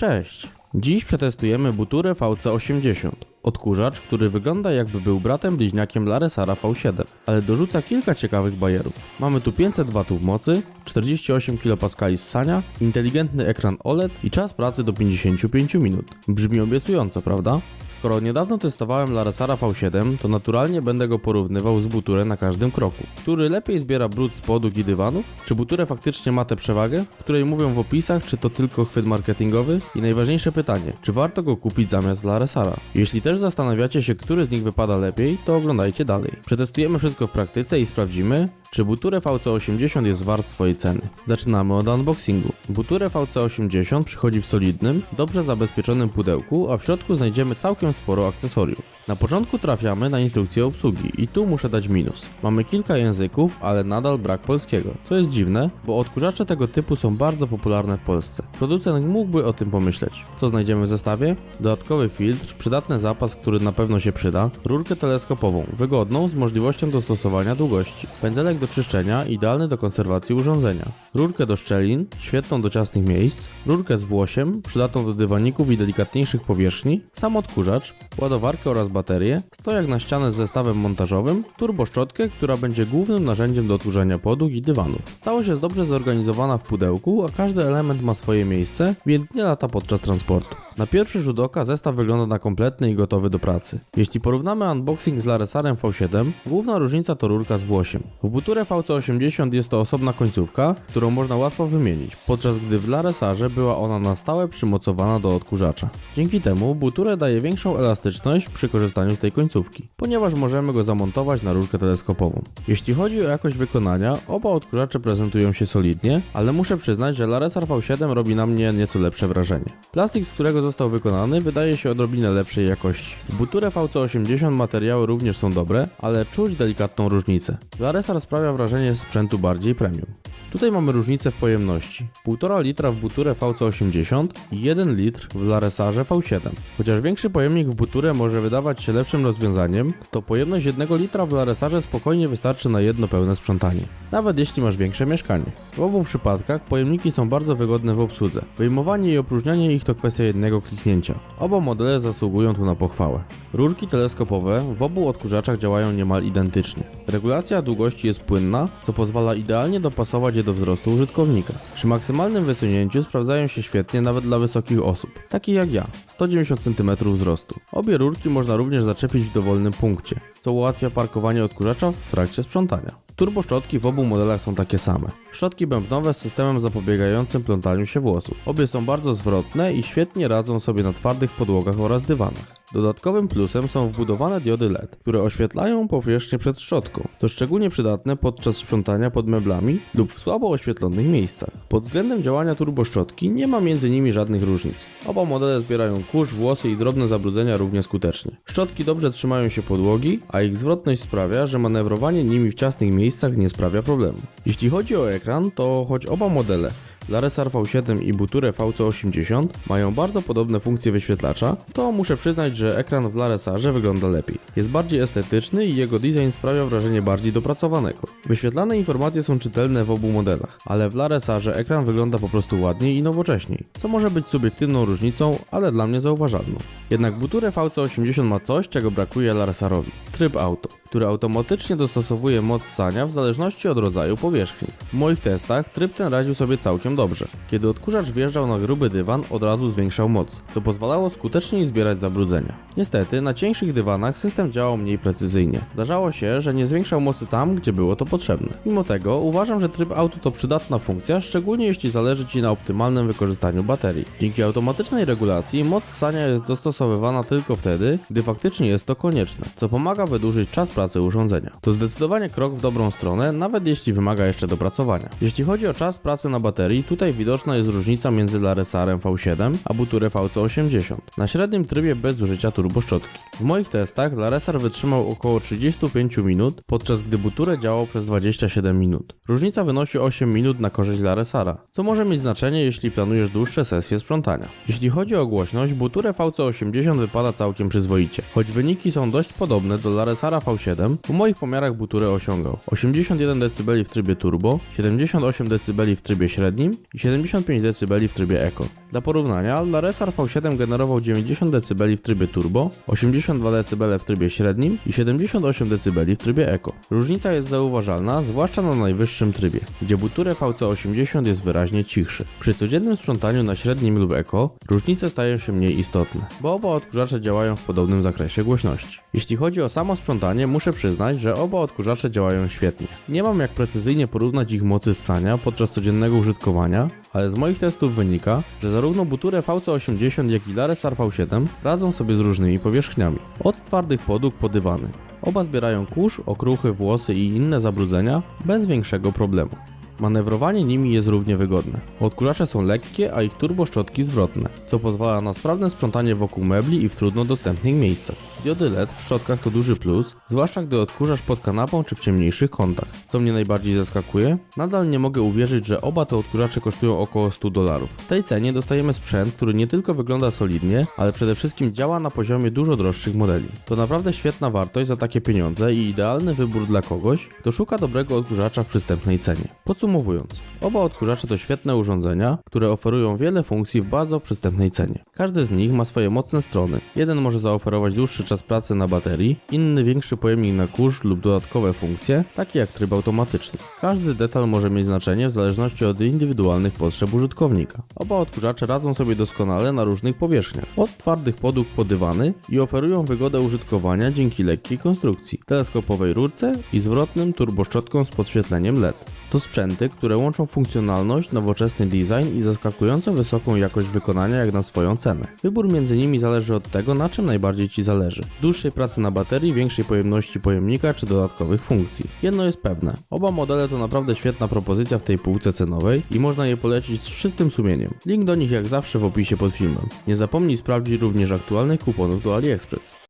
Cześć! Dziś przetestujemy Buturę VC80. Odkurzacz, który wygląda jakby był bratem bliźniakiem Laresara V7, ale dorzuca kilka ciekawych bajerów. Mamy tu 500 W mocy, 48 kPa ssania, inteligentny ekran OLED i czas pracy do 55 minut. Brzmi obiecująco, prawda? Skoro niedawno testowałem Laresara V7, to naturalnie będę go porównywał z Buturę na każdym kroku. Który lepiej zbiera brud z podłóg i dywanów? Czy Buturę faktycznie ma tę przewagę, której mówią w opisach, czy to tylko chwyt marketingowy? I najważniejsze pytanie, czy warto go kupić zamiast Laresara? Jeśli też zastanawiacie się, który z nich wypada lepiej, to oglądajcie dalej. Przetestujemy wszystko w praktyce i sprawdzimy, czy Buturę VC80 jest wart swojej ceny. Zaczynamy od unboxingu. Buturę VC80 przychodzi w solidnym, dobrze zabezpieczonym pudełku, a w środku znajdziemy całkiem sporo akcesoriów. Na początku trafiamy na instrukcję obsługi i tu muszę dać minus. Mamy kilka języków, ale nadal brak polskiego, co jest dziwne, bo odkurzacze tego typu są bardzo popularne w Polsce. Producent mógłby o tym pomyśleć. Co znajdziemy w zestawie? Dodatkowy filtr, przydatny zapas, który na pewno się przyda, rurkę teleskopową, wygodną z możliwością dostosowania długości, pędzelek do czyszczenia, idealny do konserwacji urządzenia, rurkę do szczelin, świetną do ciasnych miejsc, rurkę z włosiem, przydatną do dywaników i delikatniejszych powierzchni, sam odkurzacz, ładowarkę oraz baterię, stojak na ścianę z zestawem montażowym, turboszczotkę, która będzie głównym narzędziem do odkurzania podłóg i dywanów. Całość jest dobrze zorganizowana w pudełku, a każdy element ma swoje miejsce, więc nie lata podczas transportu. Na pierwszy rzut oka zestaw wygląda na kompletny i gotowy do pracy. Jeśli porównamy unboxing z Laresarem V7, główna różnica to rurka z włosiem. W Buturę VC80 jest to osobna końcówka, którą można łatwo wymienić, podczas gdy w Laresarze była ona na stałe przymocowana do odkurzacza. Dzięki temu Buturę daje większą elastyczność przy korzystaniu z tej końcówki, ponieważ możemy go zamontować na rurkę teleskopową. Jeśli chodzi o jakość wykonania, oba odkurzacze prezentują się solidnie, ale muszę przyznać, że Laresar V7 robi na mnie nieco lepsze wrażenie. Plastik, z którego został wykonany, wydaje się odrobinę lepszej jakości. W Buturę VC80 materiały również są dobre, ale czuć delikatną różnicę. Laresar sprawia wrażenie sprzętu bardziej premium. Tutaj mamy różnicę w pojemności. 1,5 litra w Buturę VC80 i 1 litr w Laresarze V7. Chociaż większy pojemnik w Buturę może wydawać się lepszym rozwiązaniem, to pojemność 1 litra w Laresarze spokojnie wystarczy na jedno pełne sprzątanie. Nawet jeśli masz większe mieszkanie. W obu przypadkach pojemniki są bardzo wygodne w obsłudze. Wyjmowanie i opróżnianie ich to kwestia jednego kliknięcia. Oba modele zasługują tu na pochwałę. Rurki teleskopowe w obu odkurzaczach działają niemal identycznie. Regulacja długości jest płynna, co pozwala idealnie dopasować je do wzrostu użytkownika. Przy maksymalnym wysunięciu sprawdzają się świetnie nawet dla wysokich osób, takich jak ja, 190 cm wzrostu. Obie rurki można również zaczepić w dowolnym punkcie, co ułatwia parkowanie odkurzacza w trakcie sprzątania. Turboszczotki w obu modelach są takie same. Szczotki bębnowe z systemem zapobiegającym plątaniu się włosów. Obie są bardzo zwrotne i świetnie radzą sobie na twardych podłogach oraz dywanach. Dodatkowym plusem są wbudowane diody LED, które oświetlają powierzchnię przed szczotką. To szczególnie przydatne podczas sprzątania pod meblami lub w słabo oświetlonych miejscach. Pod względem działania turboszczotki nie ma między nimi żadnych różnic. Oba modele zbierają kurz, włosy i drobne zabrudzenia równie skutecznie. Szczotki dobrze trzymają się podłogi, a ich zwrotność sprawia, że manewrowanie nimi w ciasnych miejscach nie sprawia problemu. Jeśli chodzi o ekran, to choć oba modele Laresar V7 i Buturę VC80 mają bardzo podobne funkcje wyświetlacza, to muszę przyznać, że ekran w Laresarze wygląda lepiej. Jest bardziej estetyczny i jego design sprawia wrażenie bardziej dopracowanego. Wyświetlane informacje są czytelne w obu modelach, ale w Laresarze ekran wygląda po prostu ładniej i nowocześniej, co może być subiektywną różnicą, ale dla mnie zauważalną. Jednak Buturę VC80 ma coś, czego brakuje Laresarowi. Tryb auto który automatycznie dostosowuje moc ssania w zależności od rodzaju powierzchni. W moich testach tryb ten radził sobie całkiem dobrze. Kiedy odkurzacz wjeżdżał na gruby dywan, od razu zwiększał moc, co pozwalało skuteczniej zbierać zabrudzenia. Niestety, na cieńszych dywanach system działał mniej precyzyjnie. Zdarzało się, że nie zwiększał mocy tam, gdzie było to potrzebne. Mimo tego, uważam, że tryb auto to przydatna funkcja, szczególnie jeśli zależy Ci na optymalnym wykorzystaniu baterii. Dzięki automatycznej regulacji moc ssania jest dostosowywana tylko wtedy, gdy faktycznie jest to konieczne, co pomaga wydłużyć czas pracy urządzenia. To zdecydowanie krok w dobrą stronę, nawet jeśli wymaga jeszcze dopracowania. Jeśli chodzi o czas pracy na baterii, tutaj widoczna jest różnica między Laresarem V7 a Buturę VC80. Na średnim trybie bez użycia turboszczotki. W moich testach Laresar wytrzymał około 35 minut, podczas gdy Buturę działał przez 27 minut. Różnica wynosi 8 minut na korzyść Laresara, co może mieć znaczenie jeśli planujesz dłuższe sesje sprzątania. Jeśli chodzi o głośność, Buturę VC80 wypada całkiem przyzwoicie, choć wyniki są dość podobne do Laresara V7, w moich pomiarach Buturę osiągał 81 dB w trybie turbo, 78 dB w trybie średnim i 75 dB w trybie eco. Dla porównania, Laresar V7 generował 90 dB w trybie turbo, 82 dB w trybie średnim i 78 dB w trybie eco. Różnica jest zauważalna, zwłaszcza na najwyższym trybie, gdzie Buture VC80 jest wyraźnie cichszy. Przy codziennym sprzątaniu na średnim lub eco, różnice stają się mniej istotne, bo oba odkurzacze działają w podobnym zakresie głośności. Jeśli chodzi o samo sprzątanie, muszę przyznać, że oba odkurzacze działają świetnie. Nie mam jak precyzyjnie porównać ich mocy ssania podczas codziennego użytkowania, ale z moich testów wynika, że zarówno Buture VC80 jak i Laresar V7 radzą sobie z różnymi powierzchniami. Od twardych podłóg po dywany. Oba zbierają kurz, okruchy, włosy i inne zabrudzenia bez większego problemu. Manewrowanie nimi jest równie wygodne. Odkurzacze są lekkie, a ich turboszczotki zwrotne, co pozwala na sprawne sprzątanie wokół mebli i w trudno dostępnych miejscach. Diody LED w szczotkach to duży plus, zwłaszcza gdy odkurzasz pod kanapą czy w ciemniejszych kątach. Co mnie najbardziej zaskakuje? Nadal nie mogę uwierzyć, że oba te odkurzacze kosztują około 100 dolarów. W tej cenie dostajemy sprzęt, który nie tylko wygląda solidnie, ale przede wszystkim działa na poziomie dużo droższych modeli. To naprawdę świetna wartość za takie pieniądze i idealny wybór dla kogoś, kto szuka dobrego odkurzacza w przystępnej cenie. Podsumowując, oba odkurzacze to świetne urządzenia, które oferują wiele funkcji w bardzo przystępnej cenie. Każdy z nich ma swoje mocne strony. Jeden może zaoferować dłuższy czas pracy na baterii, inny większy pojemnik na kurz lub dodatkowe funkcje, takie jak tryb automatyczny. Każdy detal może mieć znaczenie w zależności od indywidualnych potrzeb użytkownika. Oba odkurzacze radzą sobie doskonale na różnych powierzchniach, od twardych podłóg po dywany i oferują wygodę użytkowania dzięki lekkiej konstrukcji, teleskopowej rurce i zwrotnym turboszczotkom z podświetleniem LED. To sprzęty, które łączą funkcjonalność, nowoczesny design i zaskakująco wysoką jakość wykonania jak na swoją cenę. Wybór między nimi zależy od tego, na czym najbardziej Ci zależy. Dłuższej pracy na baterii, większej pojemności pojemnika czy dodatkowych funkcji. Jedno jest pewne, oba modele to naprawdę świetna propozycja w tej półce cenowej i można je polecić z czystym sumieniem. Link do nich jak zawsze w opisie pod filmem. Nie zapomnij sprawdzić również aktualnych kuponów do AliExpress.